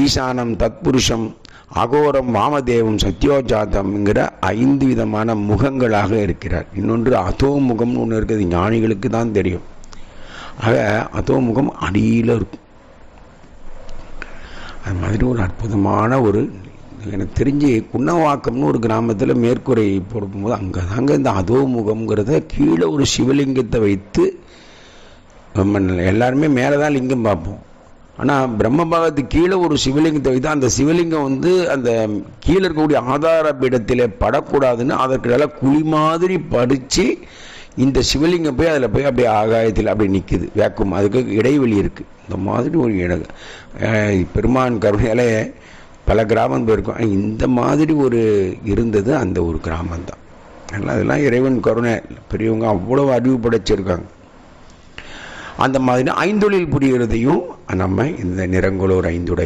ஈசானம் தத்புருஷம் அகோரம் வாமதேவம் சத்யோஜாதம்ங்கிற ஐந்து விதமான முகங்களாக இருக்கிறார். இன்னொன்று அதோ முகம்னு ஒன்று இருக்குது ஞானிகளுக்கு தான் தெரியும். ஆக அதோ முகம் அடியில் இருக்கும். அது மாதிரி ஒரு அற்புதமான ஒரு எனக்கு தெரிஞ்சு குன்னவாக்கம்னு ஒரு கிராமத்தில் மேற்கூரை போடும்போது அங்கே தாங்க இந்த அதோ முகம்ங்கிறத கீழே ஒரு சிவலிங்கத்தை வைத்து எல்லாருமே மேலே தான் லிங்கம் பார்ப்போம். ஆனால் பிரம்மபாகத்துக்கு கீழே ஒரு சிவலிங்கத்தை வைத்து அந்த சிவலிங்கம் வந்து அந்த கீழே இருக்கக்கூடிய ஆதார பீடத்தில் படக்கூடாதுன்னு அதற்கு நல்லா குழி மாதிரி படித்து இந்த சிவலிங்கம் போய் அதில் போய் அப்படியே ஆகாயத்தில் அப்படி நிற்குது வேக்கும். அதுக்கு இடைவெளி இருக்குது இந்த மாதிரி ஒரு இடம். பெருமான் கருணையால் பல கிராமம் போயிருக்கும். இந்த மாதிரி ஒரு இருந்தது அந்த ஒரு கிராமம் தான் அதெல்லாம் இறைவன் கருணை. பெரியவங்க அவ்வளோ அறிவு படைச்சிருக்காங்க அந்த மாதிரி ஐந்தொழில் புரிகிறதையும் நம்ம இந்த நிறங்களோர் ஐந்துடை